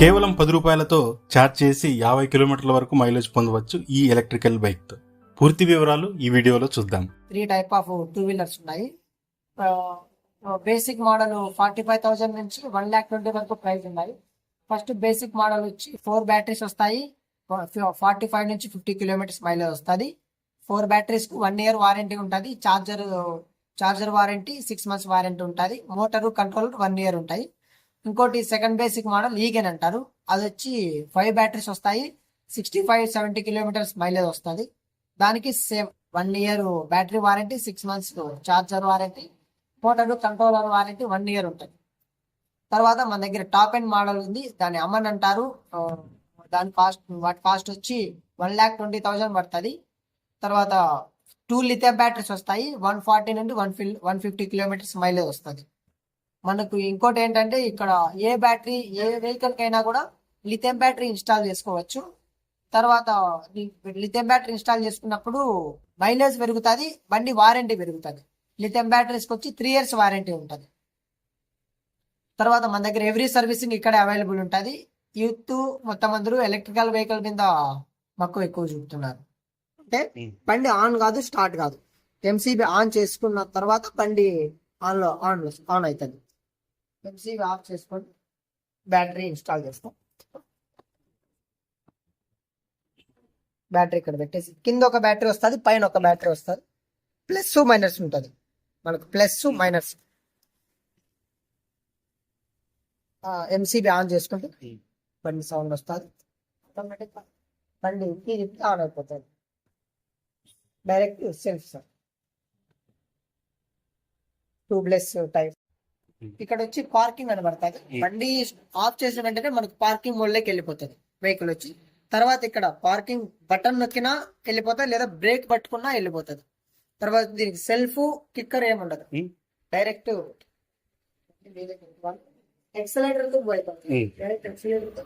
కేవలం పది రూపాయలతో ఛార్జ్ చేసి యాభై కిలోమీటర్ల వరకు మైలేజ్ పొందవచ్చు ఈ ఎలక్ట్రికల్ బైక్తో. పూర్తి వివరాలు ఈ వీడియోలో చూద్దాం. Three type of two wheelers ఉన్నాయి. Basic model forty five thousand నుంచి వన్ ల్యాక్ ట్వంటీ వరకు ప్రైస్ ఉన్నాయి. ఫస్ట్ బేసిక్ మోడల్ వచ్చి ఫోర్ బ్యాటరీస్ వస్తాయి. ఫార్టీ ఫైవ్ నుంచి ఫిఫ్టీ కిలోమీటర్స్ మైలేజ్ వస్తుంది. Four batteries one year warranty ఉంటుంది. Charger charger warranty six months warranty ఉంటుంది. మోటార్ కంట్రోల్ వన్ ఇయర్ ఉంటాయి. ఇంకోటి సెకండ్ బేసిక్ మోడల్ ఈగెన్ అంటారు. అది వచ్చి ఫైవ్ బ్యాటరీస్ వస్తాయి. Sixty five seventy kilometres mileage వస్తుంది. దానికి same one year battery warranty six months charger warranty motor controller warranty one year ఉంటుంది. తర్వాత మన దగ్గర టాప్ ఎండ్ మోడల్ ఉంది. దాన్ని అమన్ అంటారు. దాని కాస్ట్ వాటి కాస్ట్ వచ్చి వన్ ల్యాక్ ట్వంటీ థౌజండ్ పడుతుంది. తర్వాత టూ లిథియం బ్యాటరీస్ వస్తాయి. వన్ ఫార్టీ నుండి వన్ ఫిల్ వన్ ఫిఫ్టీ కిలోమీటర్స్ మైలేజ్ వస్తుంది. మనకు ఇంకోటి ఏంటంటే ఇక్కడ ఏ బ్యాటరీ ఏ వెహికల్ కైనా కూడా లిథియం బ్యాటరీ ఇన్స్టాల్ చేసుకోవచ్చు. తర్వాత లిథియం బ్యాటరీ ఇన్స్టాల్ చేసుకున్నప్పుడు మైలేజ్ పెరుగుతుంది బండి వారంటీ పెరుగుతుంది. లిథియం బ్యాటరీస్కి వచ్చి త్రీ ఇయర్స్ వారంటీ ఉంటుంది. తర్వాత మన దగ్గర ఎవ్రీ సర్వీసింగ్ ఇక్కడ అవైలబుల్ ఉంటుంది. యూత్ మొత్తం అందరూ ఎలక్ట్రికల్ వెహికల్ మీద మక్కువ ఎక్కువ చూపుతున్నారు. అంటే బండి ఆన్ కాదు స్టార్ట్ కాదు. ఎంసీబీ ఆన్ చేసుకున్న తర్వాత బండి ఆన్లో ఆన్ ఆన్ అవుతుంది. ఎంసీబీ ఆఫ్ చేసుకొని బ్యాటరీ ఇన్స్టాల్ చేస్తాం. బ్యాటరీ ఇక్కడ పెట్టేసి కింద ఒక బ్యాటరీ వస్తుంది పైన ఒక బ్యాటరీ వస్తుంది. ప్లస్ మైనస్ ఉంటుంది. మనకు ప్లస్ మైనస్ ఎంసీబీ ఆన్ చేసుకుంటే బండి సౌండ్ వస్తుంది. ఆటోమేటిక్గా బండి ఆన్ అయిపోతుంది. Direct self sir tubeless type ఇక్కడ వచ్చి పార్కింగ్ అని పడుతుంది బండి ఆఫ్ చేసిన వెంటనే మనకు పార్కింగ్ మోడ్లోకి వెళ్ళిపోతుంది వెహికల్ వచ్చి తర్వాత ఇక్కడ పార్కింగ్ బటన్ నొక్కినా వెళ్ళిపోతుంది లేదా బ్రేక్ పట్టుకున్నా వెళ్ళిపోతుంది. తర్వాత దీనికి సెల్ఫ్ కిక్కర్ ఏముండదు. డైరెక్ట్ ఎక్సలేటర్తో పోయిపోతుంది డైరెక్ట్ ఎక్సలేటర్తో